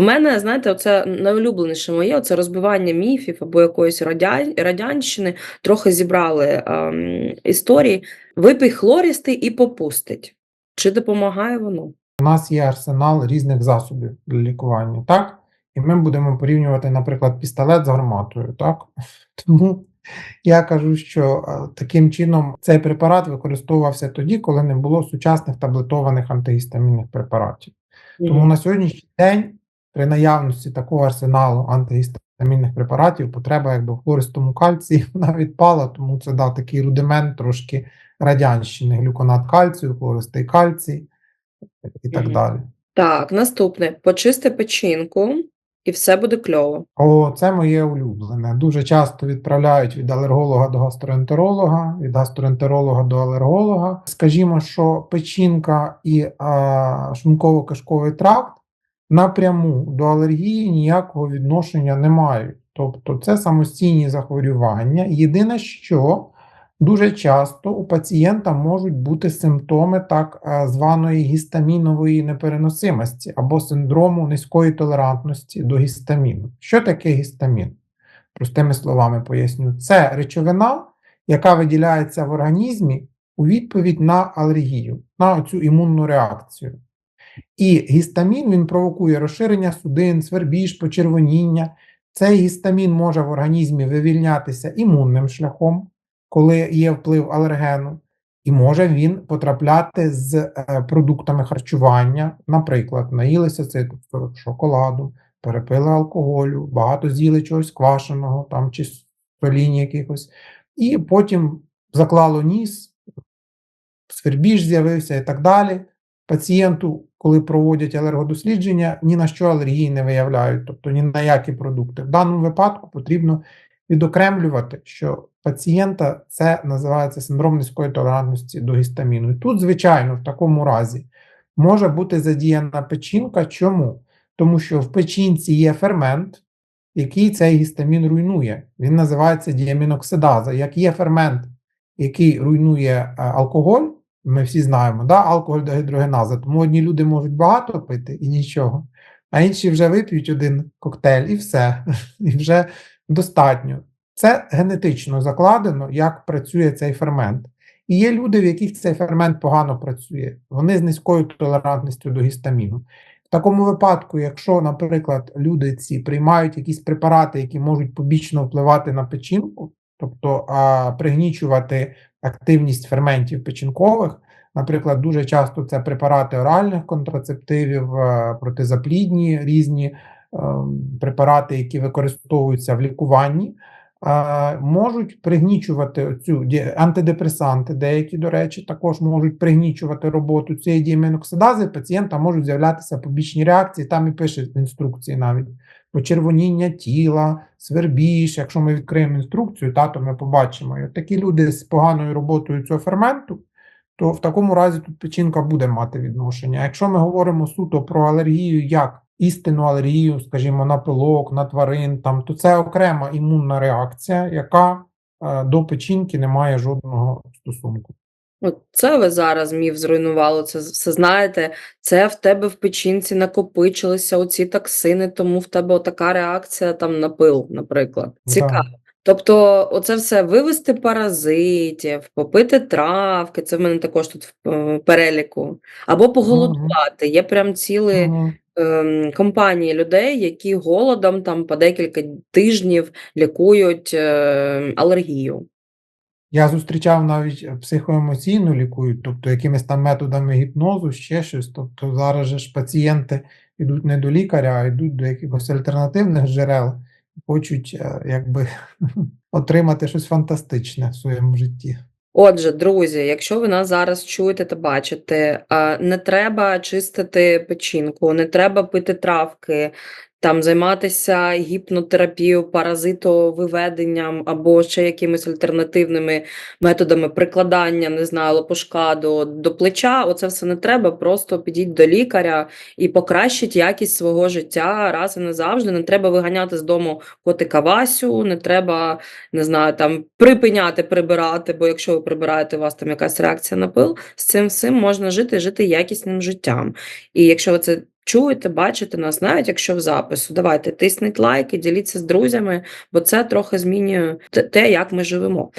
в мене, знаєте, оце найулюбленіше моє це розбивання міфів або якоїсь радя... радянщини. Трохи зібрали ем, історії. Випий хлорістий і попустить. Чи допомагає воно? У нас є арсенал різних засобів для лікування, так? І ми будемо порівнювати, наприклад, пістолет з гарматою, так? Тому я кажу, що е, таким чином цей препарат використовувався тоді, коли не було сучасних таблетованих антигістамінних препаратів. Тому на сьогоднішній день, при наявності такого арсеналу антигістамінних препаратів, потреба якби в хлористому кальції вона відпала, тому це дав такий рудимент трошки радянщини, глюконат кальцію, хлористий кальцій і так Мгм. далі. Так, наступне. Почисти печінку, і все буде кльово. О, це моє улюблене. Дуже часто відправляють від алерголога до гастроентеролога, від гастроентеролога до алерголога. Скажімо, що печінка і а, шлунково-кишковий тракт напряму до алергії ніякого відношення не мають. Тобто це самостійні захворювання. Єдине, що дуже часто у пацієнта можуть бути симптоми так е, званої гістамінової непереносимості або синдрому низької толерантності до гістаміну. Що таке гістамін? Простими словами поясню, це речовина, яка виділяється в організмі у відповідь на алергію, на цю імунну реакцію. І гістамін він провокує розширення судин, свербіж, почервоніння. Цей гістамін може в організмі вивільнятися імунним шляхом, коли є вплив алергену, і може він потрапляти з е, продуктами харчування, наприклад, наїлися цитрусових шоколаду, перепили алкоголю, багато з'їли чогось квашеного там чи солінь якихось, і потім заклало ніс, свербіж з'явився і так далі. Пацієнту, коли проводять алергодослідження, ні на що алергії не виявляють, тобто ні на які продукти. В даному випадку потрібно відокремлювати, що пацієнта це називається синдром низької толерантності до гістаміну. І тут, звичайно, в такому разі може бути задіяна печінка. Чому? Тому що в печінці є фермент, який цей гістамін руйнує. Він називається діаміноксидаза. Як є фермент, який руйнує е, алкоголь, ми всі знаємо, да? алкоголь дегідрогеназа, тому одні люди можуть багато пити і нічого, а інші вже вип'ють один коктейль і все, і вже достатньо. Це генетично закладено, як працює цей фермент. І є люди, в яких цей фермент погано працює, вони з низькою толерантністю до гістаміну. В такому випадку, якщо, наприклад, люди ці приймають якісь препарати, які можуть побічно впливати на печінку, тобто а, пригнічувати активність ферментів печінкових, наприклад, дуже часто це препарати оральних контрацептивів, е, протизаплідні різні е, препарати, які використовуються в лікуванні, можуть пригнічувати цю антидепресанти, деякі, до речі, також можуть пригнічувати роботу цієї діаміноксидази, пацієнта можуть з'являтися побічні реакції, там і пише в інструкції навіть почервоніння тіла, свербіж. Якщо ми відкриємо інструкцію, та, то ми побачимо. І от такі люди з поганою роботою цього ферменту, то в такому разі тут печінка буде мати відношення. Якщо ми говоримо суто про алергію, як істинну алергію, скажімо, на пилок, на тварин, там, то це окрема імунна реакція, яка е, до печінки не має жодного стосунку. От це ви зараз міф зруйнували, це все знаєте, це в тебе в печінці накопичилися оці токсини, тому в тебе отака реакція там на пил, наприклад. Цікаво. Тобто, оце все вивести паразитів, попити травки, це в мене також тут в е, переліку, або поголодувати. Є прям цілі Ем, компанії людей, які голодом там по декілька тижнів лікують е, алергію. Я зустрічав навіть е, психоемоційну лікують, тобто якимись там методами гіпнозу, ще щось. Тобто зараз же ж пацієнти йдуть не до лікаря, а йдуть до якихось альтернативних джерел і хочуть е, якби отримати щось фантастичне в своєму житті. Отже, друзі, якщо ви нас зараз чуєте та бачите, не треба чистити печінку, не треба пити травки, там займатися гіпнотерапією, паразитовиведенням або ще якимись альтернативними методами прикладання, не знаю, лопушка до, до плеча. Оце все не треба. Просто підіть до лікаря і покращіть якість свого життя раз і назавжди. Не треба виганяти з дому котика Васю, не треба не знаю, там припиняти прибирати, бо якщо ви прибираєте, у вас там якась реакція на пил, з цим всім можна жити, жити якісним життям. І якщо ви це чуєте, бачите нас, навіть якщо в запису. Давайте тисніть лайки, діліться з друзями, бо це трохи змінює те- як ми живемо.